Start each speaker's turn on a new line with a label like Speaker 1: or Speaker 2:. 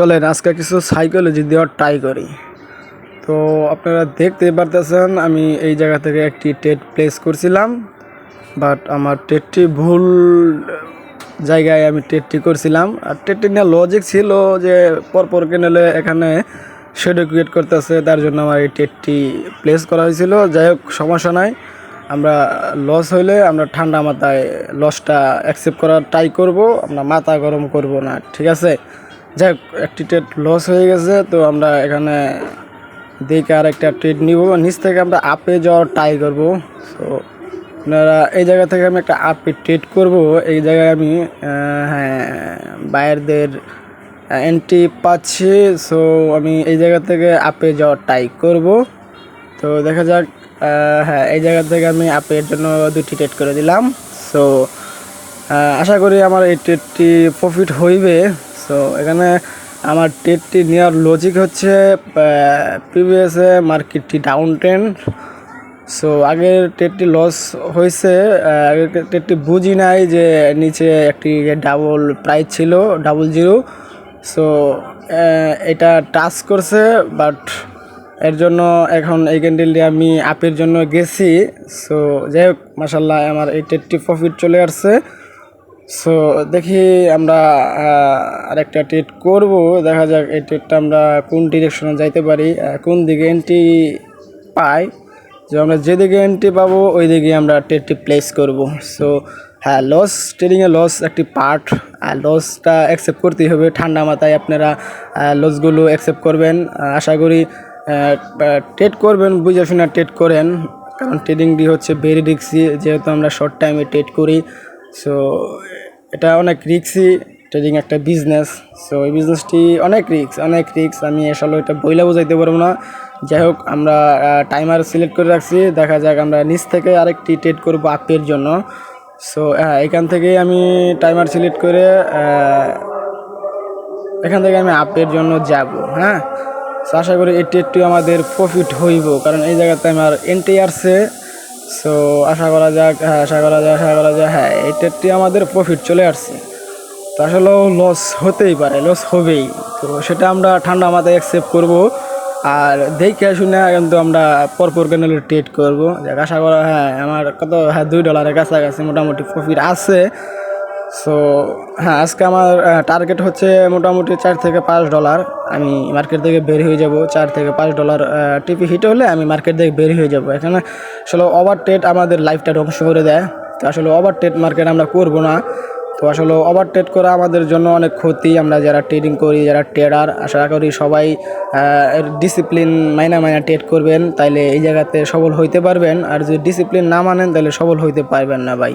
Speaker 1: চলেন, আজকে কিছু সাইকোলজি দেওয়ার ট্রাই করি। তো আপনারা দেখতে পারতেছেন, আমি এই জায়গা থেকে একটি টেট প্লেস করছিলাম বাট আমার টেটটি ভুল জায়গায় আমি টেটটি করছিলাম। আর টেটটি নিয়ে লজিক ছিল যে পরপর কেনেলে এখানে শেডো ক্রিয়েট করতেছে, তার জন্য আমার এই টেটটি প্লেস করা হয়েছিল। যাই হোক, সমস্যা নাই। আমরা লস হইলে আমরা ঠান্ডা মাথায় লসটা অ্যাকসেপ্ট করার ট্রাই করব, আমরা মাথা গরম করব না, ঠিক আছে? যাই হোক একটি ট্রেড লস হয়ে গেছে, তো আমরা এখানে দেখে আর একটা ট্রেড নিব। নিচ থেকে আমরা আপে যাওয়ার ট্রাই করব। সো আপনারা এই জায়গা থেকে আমি একটা আপে ট্রেড করব। এই জায়গায় আমি হ্যাঁ বায়ারদের এন্ট্রি পাচ্ছি। সো আমি এই জায়গা থেকে আপে যাওয়ার ট্রাই করব। তো দেখা যাক হ্যাঁ এই জায়গা থেকে আমি আপের জন্য দুটি ট্রেড করে দিলাম। সো আশা করি আমার এই ট্রেডটি প্রফিট হইবে। সো এখানে আমার ট্রেডটি নেওয়ার লজিক হচ্ছে প্রিভিয়াসে মার্কেটটি ডাউন ট্রেন্ড সো আগের ট্রেডটি লস হয়েছে আগের ট্রেডটি বুঝি নাই যে নিচে একটি ডাবল প্রাইস ছিল ডাবল জিরো সো এটা টাচ করছে বাট এর জন্য এখন এই ক্যান্ডেলটি আমি আপের জন্য গেছি। সো যাই হোক মাসাল্লাহ আমার এই ট্রেডটি প্রফিট চলে আসছে। সো দেখি আমরা আরেকটা ট্রেড করব। দেখা যাক এই ট্রেডটা আমরা কোন ডিরেকশনে যাইতে পারি কোন দিকে এন্ট্রি পাই। যে আমরা যেদিকে এন্ট্রি পাবো ওই দিকে আমরা ট্রেডটি প্লেস করব। সো হ্যাঁ লস ট্রেডিংয়ে লস একটি পার্ট আর লসটা অ্যাকসেপ্ট করতেই হবে। ঠান্ডা মাথায় আপনারা লসগুলো অ্যাকসেপ্ট করবেন। আশা করি ট্রেড করবেন, বুঝে শুনে ট্রেড করেন। কারণ ট্রেডিংটি হচ্ছে ভেরি রিক্সি যেহেতু আমরা শর্ট টাইমে ট্রেড করি। সো এটা অনেক রিক্সি ট্রেডিং একটা বিজনেস সো এই বিজনেসটি অনেক রিক্স অনেক রিক্স আমি আসলে এটা বইলা বোঝাইতে পারব না। যাই হোক, আমরা টাইমার সিলেক্ট করে রাখছি। দেখা যাক আমরা নিচ থেকে আরেকটি ট্রেড করব আপের জন্য। সো হ্যাঁ এখান থেকে আমি টাইমার সিলেক্ট করে এখান থেকে আমি আপের জন্য যাব হ্যাঁ? আশা করি এই ট্রেডটি আমাদের প্রফিট হইব। কারণ এই জায়গাতে আমার এন্ট্রি আসছে। সো আশা করা যাক হ্যাঁ আশা করা যায়, আশা করা যায় হ্যাঁ এটাতে আমাদের প্রফিট চলে আসছে। তো আসলেও লস হতেই পারে লস হবেই। তো সেটা আমরা ঠান্ডা মাথায় অ্যাকসেপ্ট করব। আর দেখে শুনে কিন্তু আমরা পরপর ক্যানেলে ট্রেড করব। আশা করা হ্যাঁ আমার কত হ্যাঁ দুই ডলারের কাছাকাছি মোটামুটি প্রফিট আছে। সো হ্যাঁ আজকে আমার টার্গেট হচ্ছে মোটামুটি চার থেকে পাঁচ ডলার আমি মার্কেট থেকে বের হয়ে যাব, চার থেকে পাঁচ ডলার টিপি হিট হলে আমি মার্কেট থেকে বের হয়ে যাব। এখানে আসলে ওভার ট্রেড আমাদের লাইফটা ধ্বংস করে দেয়। তো আসলে ওভার ট্রেড মার্কেট আমরা করব না। তো আসলে ওভার ট্রেড করা আমাদের জন্য অনেক ক্ষতি। আমরা যারা ট্রেডিং করি, যারা ট্রেডার আশা করি সবাই ডিসিপ্লিন মাইনা মাইনা ট্রেড করবেন। তাইলে এই জায়গাতে সবল হইতে পারবেন। আর যদি ডিসিপ্লিন না মানেন তাহলে সবল হইতে পারবেন না ভাই।